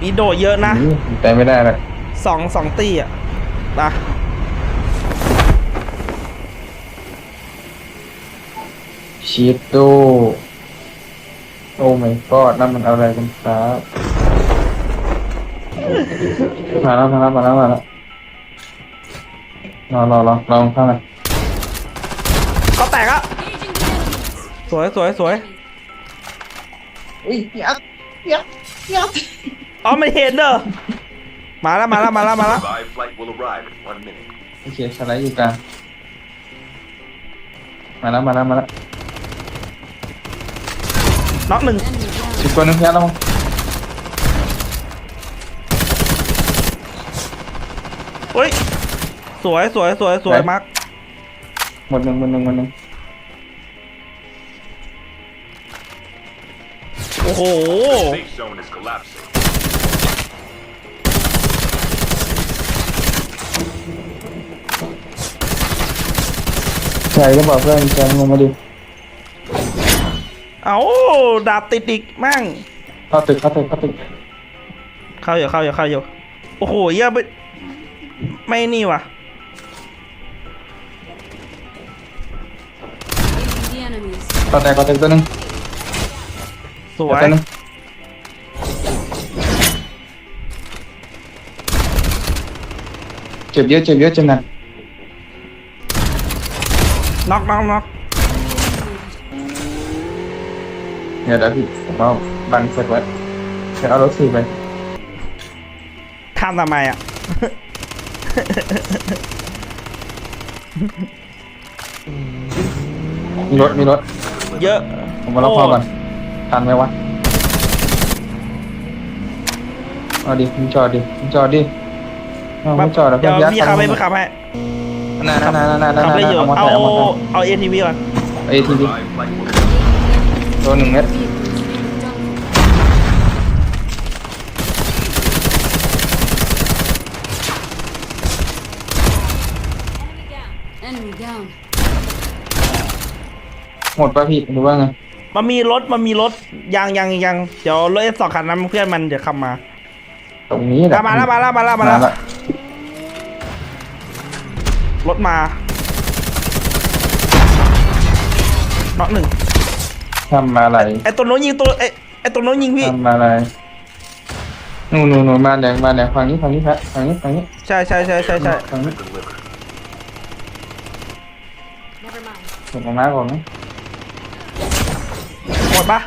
มีโดดเยอะนะอืมแต่ไม่ได้เลยสองสองตีอะไปชีตโตโอ้ไม่กอดนั่นมันอะไรกันครับมาแล้วมาแล้วมาแล้วมาแล้วรอรอรอลองเข้ามาก็แตกอะสวยสวยสวยอุ้ยยัดยัดยัด อ๋อไม่เห็นเด้อมาแล้วมาแล้วมาแล้วมาแล้ว Revived flight will arrive in one minute. โอเคสไลด์อยู่กลางมาแล้วมาแล้วมาแล้วน็อกหนึ่งสิบตัวหนึงยัดแล้วมั้งเฮ้ย สวยสวยสวยสวยมาร์คหมดหนึ่งหมดหนึ่งหมดหนึ่งโอ้โห Safe zone is collapsing. ใช่ก็บอกเพื่อนแจมลงมาดิเอาดาบติดอีกแม่งเข้าตึกเข้าตึกเข้าตึกเข้าอยู่เข้าอยู่เข้าอยู่โอ้โหเหี้ยอะไปไม่นี่ว่ะ The enemies. เข้าแตกเข้าตึกตัวหนึงสวย ตัวหนึงเจ็บเยอะเจ็บเยอะเจ็บหนัก น็อกน็อกน็อกเดี๋ยวเดี๋ยวพี่ผมเอาบังเสร็จไว้เดี๋ยวเอารถสี่ไปทำทำไมอะ มีรถมีรถ เยอะ ผมมารับพ่อก่อนทันไหมวะเอาดิมึงจอดดิมึงจอดดิเอาไม่จอดแล้วเดี๋ยวยัดพี่ขับให้พี่ขับให้ นั่นนั่นนั่นนั่นนั่นขับได้อยู่เอามาเอาใส่เอามาใส่เอาเอทีวีก่อนเอทีวี Revived flight will arrive. ตัวหนึ่งเม็ด Enemy down. หมดป่ะพี่หรือว่าไงมันมีรถมันมีรถยังยังยังเดี๋ยวรถเอสองคันนั้นเพื่อนมันเดี๋ยวขับมา ตรงนี้แหละมาแล้วมาแล้วมาแล้วมาแล้ว รถมาน็อกหนึ่งทำมาอะไรไอตัวโน้นยิงตัวไอไอตัวโน้นยิงพี่ ทำมาอะไรนู่นนู่นนู่นมาแดงมาแดงฝั่งนี้ฝั่งนี้แพะฝั่งนี้ฝั่งนี้ใช่ใช่ใช่ใช่ใช่ฝั่งนี้ Delivered. Never mind. ผมเอามาก่อนนะหมดปะ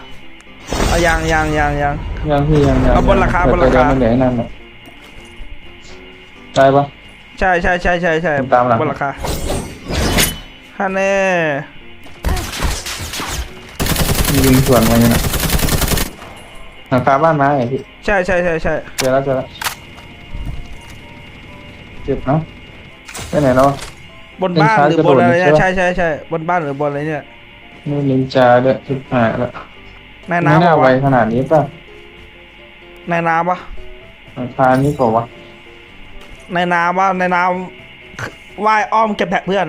เอายังยังยังยัง ยังพี่ยังยังเอาบนราคาเดี๋ยวบนราคาตัวเดียวมันเหลือไอ้นั่นน่ะได้ปะ ใช่ใช่ใช่ใช่ใช่ตามหลัง บนราคาฮันแน่ยิงสวนมาอยู่นะหลังคาบ้านไม้ไงพี่ใช่ใช่ใช่ใช่เจอแล้วเจอแล้วเจ็บเนาะไปไหนแล้ววะบนบ้านเป็นหรือซ้ายบนอะไรกระโดดเนี่ยใช่ใช่ปะใช่ใช่บนบ้านหรือบนอะไรเนี่ยนี่นินจาด้วยสุดหายแล้วในไม่น้ำน่าปะไววะขนาดนี้ป่ะในน้ำปะหลังคานี้เปล่าวะ ในน้ำปะในน้ำว่ายอ้อมเก็บแท็กเพื่อน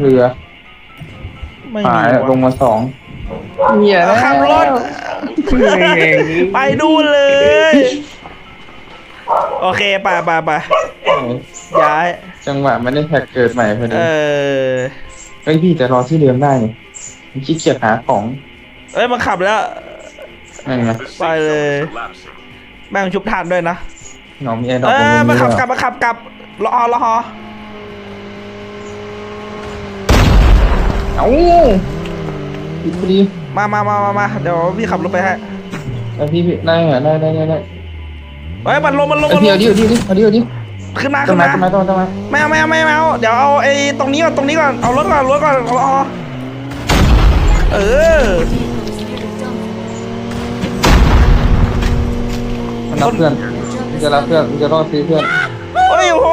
เรือไม่หามียลงวะมาสองเหี้ยแล้วขับรถ ไปดูเลย โอเคไปไปไปย้าย จังหวะไม่ได้แท็กเกิดใหม่พอดีเออ เฮ้ยพี่แต่รอที่เดิมได้นี่มันขี้เกียจหาของ เอ้ยมันขับแล้ว นั่นไง The safe Bye, zone eh. is collapsing. แม่งชุบทานด้วยนะหนองมีไอ้ดอกเอตรงอนี้มาขับด้วยกลับมาขับกลับรอรอเอ้าผิดพอดีมามามามามาเดี๋ยวพี่ขับรถไปให้แล้วพี่พี่ได้เหรอได้ได้ได้ได้เฮ้ยมันลงมันลงไอ้มันพี่ลเอางดิเอาดิเอาดิเอาดิขึ้นมาต้ขึ้นนไม้มาต้นไม้ต้นไม้ต้นไม้ไม่เอาไม่เอาไม่เอาไม่เอาเดี๋ยวเอาไอ้ตรงนี้ก่อนตรงนี้ก่อนเอารถก่อนรถก่อนรอเออ รับเพื่อนมันจะรับเพื่อนมันจะรอดซื้อเพื่อนเฮ้ยโอ้โห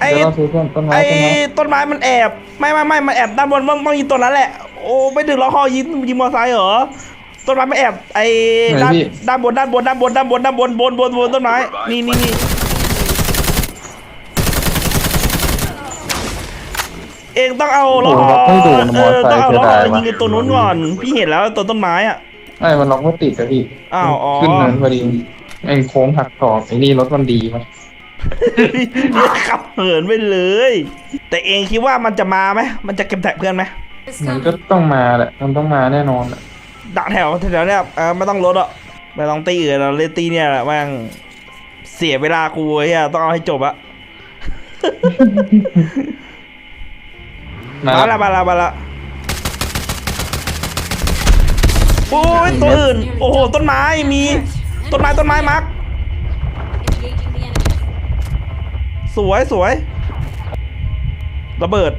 ไอ้จะรอดซื้อเพื่อนต้นไม้ไอ้ต้นไม้ต้นไม้มันแอบไม่ไม่ไม่มันแอบด้านบนบ้างบ้างยิงตัวนั้นแหละโอ้ไม่ถึงล้อคอยิงยิงมอเตอร์ไซค์เหรอต้นไม้มันแอบไอ้ด้านด้านบนด้านบนด้านบนด้านบนด้านบนบนบนบนต้นไม้นี่นี่นี่เองต้องเอาล้อโอ้โหไม่โดนเออมอเตอร์ไซค์ต้องเอาล้อเสียดายว่ะยิงไอ้ตัวนู้นก่อนพี่เห็นแล้วตัวต้นไม้อะ ไอ้มันล็อกไม่ติดอะพี่อ้าวอ๋อ ขึ้นเนินพอดีไอ้โค้งหักศอกไอ้นี่รถมันดีมั้ยขับเหินไปเลย แต่เองคิดว่ามันจะมาไหมมันจะเก็บแท็กเพื่อนไหม It's มัน coming. ก็ต้องมาแหละมันต้องมาแน่นอนแหละดักแถวแถวๆเนี้ยเออไม่ต้องรถอะไม่ต้องตีอื่นเราเล่นตีเนี่ยแหละแม่งเสียเวลากูไอ้เหี้ยต้องเอาให้จบอะมามาละมาละมาละ โอ้ยตัวอื่น โอ้โห ต้นไม้ มี ต้นไม้ ต้นไม้ มาร์กสวยสวย ระเบิด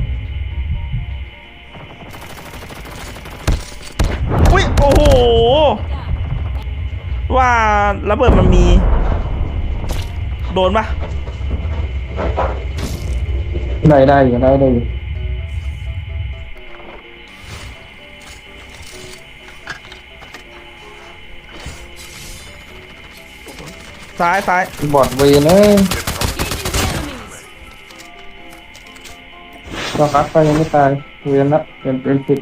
อุ้ย โอ้โห ว่า ระเบิดมันมี โดนปะได้ได้อยู่ได้ได้อยู่ ซ้ายซ้ายบอดเวรเลย Engaging the enemies. ก็คัดไปยังไม่ตายเวรละเป็นเป็นผิด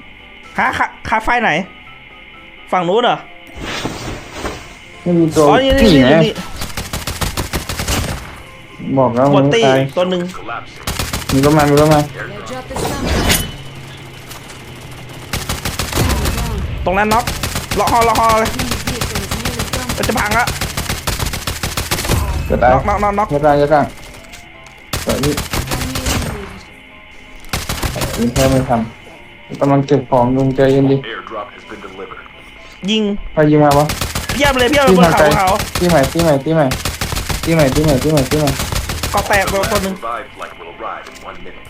ฮะคาคาไฟไหน ฝั่งนู้นเหรอไม่มีตัวอ๋อนี่นี่นี่นี่ไงนี่บอกแล้วบมันนไม่ตีตายตัวหนึ่ง Collapsing. มีก็มามีก็มา Airdrop is coming. ตรงนั้นน็อกล็อกฮอล็อกฮอเลย Enemy vehicle is nearly gone. มันจะพังละ จะตายน็อกน็อกน็อกน็อกจะตายจะตายแต่นี่ Enemy eliminated. ยิงแค่ไม่ทำกำลังเก็บของลุงใจเย็นดิ Airdrop has been delivered. ยิงใครยิงมาวะเพียบเลยเพียบเลยที่บนทางเขาไกลบนเขาที่ใหม่ที่ใหม่ที่ใหม่ที่ใหม่ที่ใหม่ที่ใหม่ที่ใหม่ก็แตกไปตัวหนึ่ง Revived flight will arrive in one minute.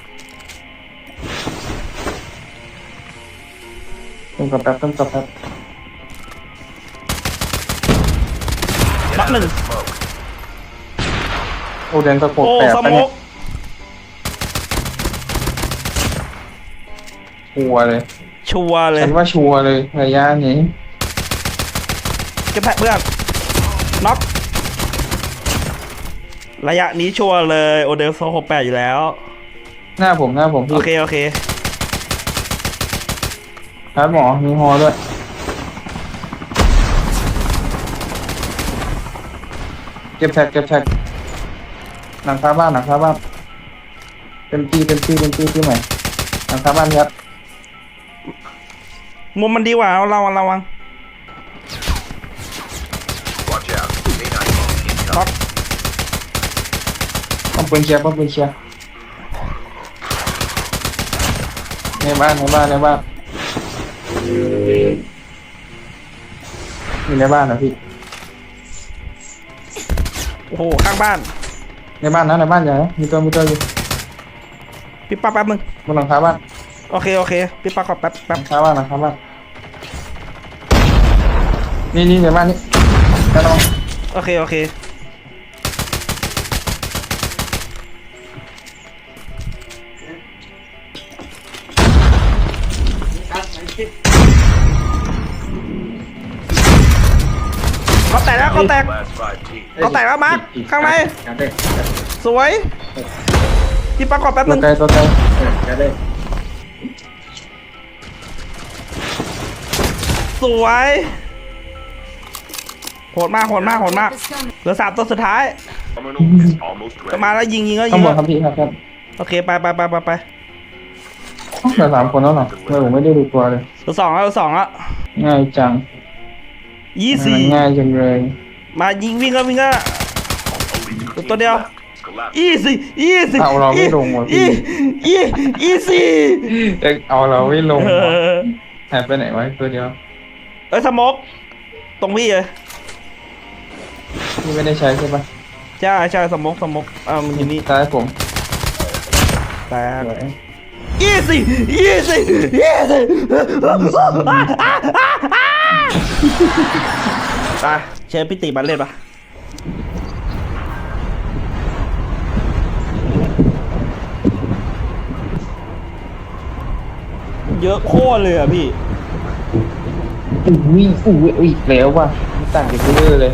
ต้นกับแป๊บต้นกับแป๊บน็อกหนึ่ง Smoke. โอแดนตะโกบโอ้แปดสไปโมเนี่ยกชัวร์เลยชัวร์เลยฉันว่าชัวร์เลยระยะนี้เก็บแท็กเพื่อนน็อกระยะนี้ชัวร์เลยโอเดลโซหกแปดอยู่แล้ว หน้าผมหน้าผมโอพี่เคโอเค ครับหมอมีฮอด้วยเก็บแท็กเก็บแท็ก หลังคาบ้านหลังคาบ้านเป็นที่เป็นที่เป็นที่ที่ใหม่หลังคาบ้านยัดมุมมันดีกว่าระวังระวัง Watch out. K9 น็อก incoming. ป้อมปืนเคลียร์ป้อมปืนเคลียร์ในบ้านในบ้านในบ้านอยู่ในบ้านนะพี่โอ้โหข้างบ้าน ในบ้านนะในบ้านใหญ่นะมีตัวมีตัวอยู่พี่ป้าแป๊บนึงบนหลังคาบ้านโอเคโอเคพี่ป้าขอแป๊บหแป๊ลับงคาบ้านหลังคาบ้านนี่นี่ในบ้านนี่กระดองโอเคโอเคก็แตกแล้วก็แตก Last five teams. ก็แตกแล้วมาร์คข้างในสวยพี่ป้าขอแป๊บตันึวงไกลตัวไกลสวยโหดมากโหดมากโหดมาก Airdrop is coming. เหลือสามตัวสุดท้าย Terminal is almost ก็ ready. มาแล้วยิงยิงก็ยิข้างงบนก็ครับพี่ครับครับโอเคไปไปไปไปไปเหลือสามคนแล้วเหรอไม่ผมไม่ได้ดูตัวเลย เหลือสองแล้วเหลือสองแล้วง่ายจังยี่มัสี่นง่ายจังเลย มายิงวิ่งก็วิ่งก็ Only two Tôi teams đeo. left. It's collapsing. อีสี่อีสี่เอาเราไม่ลงว่ะพี่อีอีอีสี่เอ็กเอาเราไม่ลงเอวะอหายไปไหนวะตัวเดียวเอ้ยสโมกตรงพี่เลยที่ไม่ได้ใช้ใช่ปะใช่ใช่สโมกสโมกอ่ามันอยู่นี่ซ้ายผมแต่สวยอีสี่อีสี่อีสี่ ไปเชิญพี่ติบันเล่นปะเยอะโคตรเลยอะพี่ อุ้ยอุ้ยอุ้ยแล้วว่ะมันต่างจากที่เลื่อเลย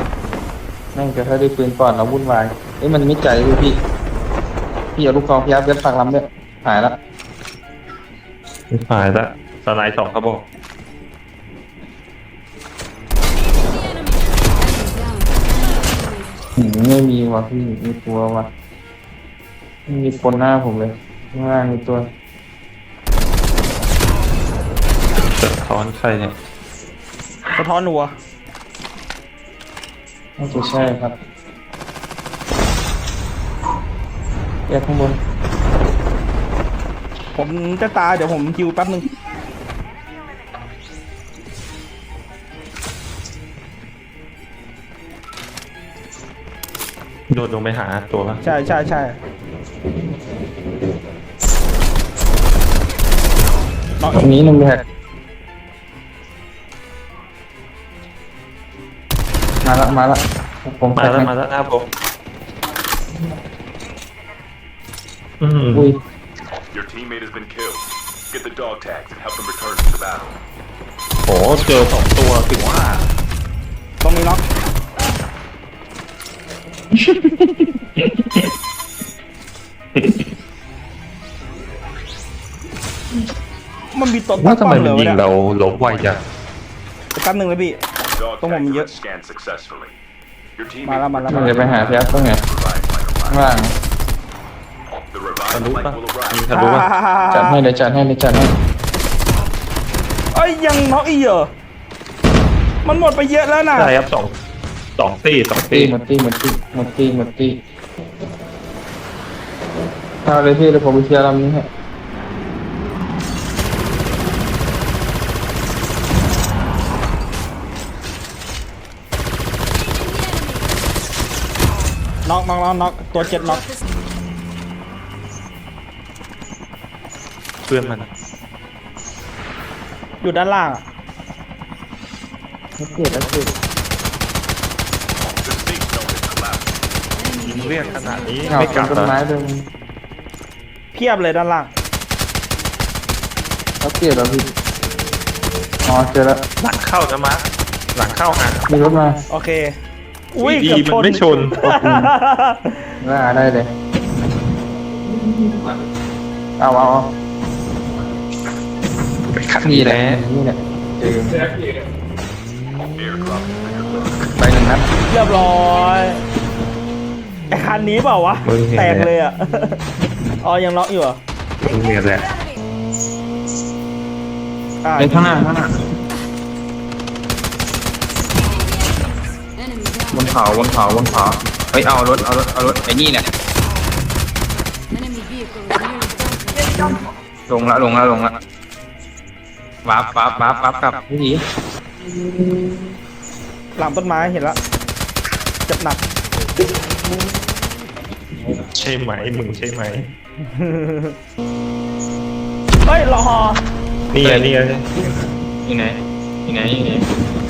แม่งจะถ้าได้ปืนก่อนเราวุ่นวายเอ้ยมันไม่ใจเลยพี่ พี่เอาลูกกองพยับยัดฝากลำด้วยหายละหายละสไลด์สองกระบอก หืมไม่มีว่ะพี่มีตัวว่ะไม่มีคนหน้าผมเลยข้างล่างมีตัวสะท้อนใครเนี่ยสะท้อนหัว น่าจะใช่ครับแยกข้างบนผมจะตายเดี๋ยวผมฮิวแป๊บนึง โดดลงไปหาตัวปะใช่ใช่ใช่น้องตรงนี้หนึ่งแท็กมาละมาละผมมาแท็กแล้วให้มาแล้วหน้าผมอืมอุ้ย Your teammate has been killed. Get the dog tags and help them return to the battle. โหเจอสองตัวถึงว่าตรงนี้น็อก มันมีตัวว่าตั้งทำป้ไมอมเหมัลืนอไว้ยิงเนี่ยเราล้มไวจังแป๊บนึงเลยพี่ Dog Tông tags mình have nhớ. been scanned successfully. Your มาแล้ว teammate มาแล้วมัมานแล้จะวไปหาพี่แอฟตรงไหน revived by ข้าง arrival. ล่าง The ทะ revived ลุ light ปะ will ยิง arrive. ทะลุปะจัดให้เลยจัดให้เลยจัดให้เอ้ยยังน็อกอีกเหรอมันหมดไปเยอะแล้วนะใช่ครับสอง สองตีสองตีตีหมดตีหมดตีหมดตีหมดตีเอาเลยพี่เดี๋ยวผมไปเคลียร์ลำนี้ให้น็อกน็อกน็อกน็อกตัวเจ็ดน็อกเพื่อนมันอยู่ด้านล่างอะ ไม่เกลียดแล้วสิ The safe zone is collapsing. ยิง เรียกขนาดนี้เงาไม่กต้ลับนแล้วไม้เดิมเพียบเลยด้านล่างเขาเกลียดแล้วพี่อ๋อเจอแล้วหลังเข้านะมาหลังเข้าหามีรถมาโอเคอุ้ยดีเกือบชนมันไม่ชนล่าได้เลยเอาเอาเอาไปขัดนี่นี่แหแหละละนี่แหละเจอ Airdrop has been delivered. ไปหนึ่งนัดเรียบร้อยไอ คันนี้เปล่าวะ มึงเห็นแตกแหเลยละอะ อ๋อ ยังล็อกอยู่เหรอมึงเห็นแหละอ่าไอ้ข้างหน้าข้างหน้า Enemy บ down. นเขาบนเขาบนเขาเฮ้ยเอารถเอารถเอารถไอ้นี่เนี่ย Enemy vehicle is nearly broken. ลงละลงละลงละวับวับวับวับกลับพี่ดีหลังต้นไม้เห็นละเจ็บหนัก ใช่ไหมมึงใช่ไหมเฮ้ยรอฮอนี่ไงนี่ไงยังไงยังไงยังไง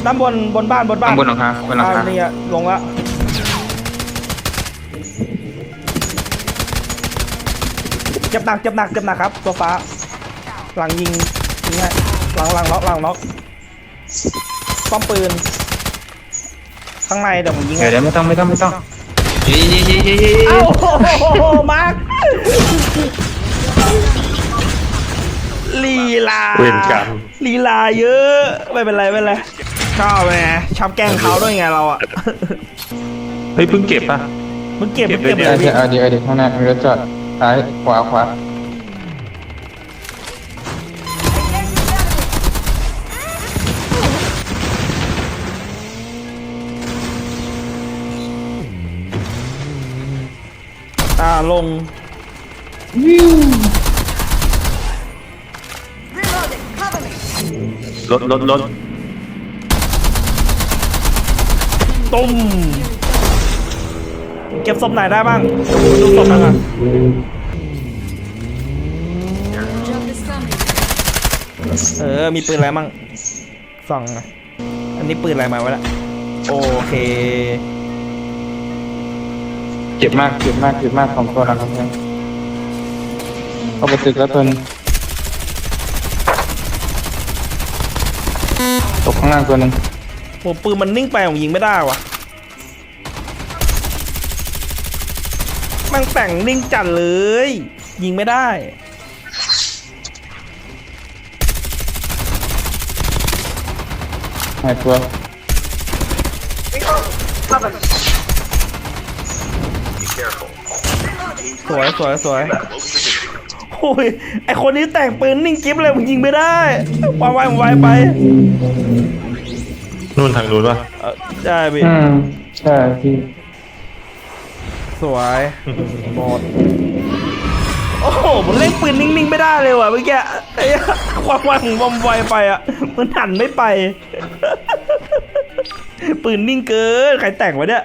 ด้านบนบนบ้านบนบ้านข้างบนหลังคาบนหลังอ่าคานี่อะลงละเจ็บหนักเจ็บหนักเจ็บหนักครับ ตัวฟ้า หลังยิงยิงให้หลังหลังล็อกหลังล็อกป้อมปืน ข้างในเดี๋ยวผมยิงเดี๋ให้ยวเดี๋ยวไม่ต้องไม่ต้องไม่ต้อง เย้เย้เย้เย้เย้เอ้าโอ้โหมาร์คลีลาเวรกรรม ลีลาเยอะ ไม่เป็นไรไม่เป็นไรชอบไงชอบแกล้งเขาด้วยไงเราอะเฮ้ยเพิ่งเก็บป่ะมึงเก็บมึงเก็เก็บบไว้เลยเอาพี่เดี๋ยวเอาเดี๋ยวเอาเดี๋ยวข้างหน้ามีรถจอดซ้ายขวาขวา อ่าลงรถรถรถตุ้มเก็บศพไหนได้บ้างดูศพนั้นอะ Jump is coming. เออ มีปืนอะไรมั่งส่องหน่อยอันนี้ปืนอะไรมาวะละโอเคเจ็บมากเจ็บมากเจ็บมากของตัวหลังกำแพงเขาไปตึกแล้วเพิ่นตกข้างล่างตัวนึงโอ้ปืนมันนิ่งไปของยิงไม่ได้ว่ะแมันแต่งนิ่งจัดเลย ยิงไม่ได้ หายตัว สวยสวยสวย Close position. โอ้ยไอคนนี้แต่งปืนนิ่งกิ๊บเลยมึงยิงไม่ได้วางไว้วางไว้ไปนู่นทางนู้นวะเออใช่พี่อืมใช่พี่ สวยหมดโอ้โหมันเล่นปืนนิ่งๆไม่ได้เลยว่ะเมื่อกี้ไอ้เหี้ยความไวของบอมไวไปอะมันหันไม่ไป ปืนนิ่งเกินใครแต่งวะเนี่ย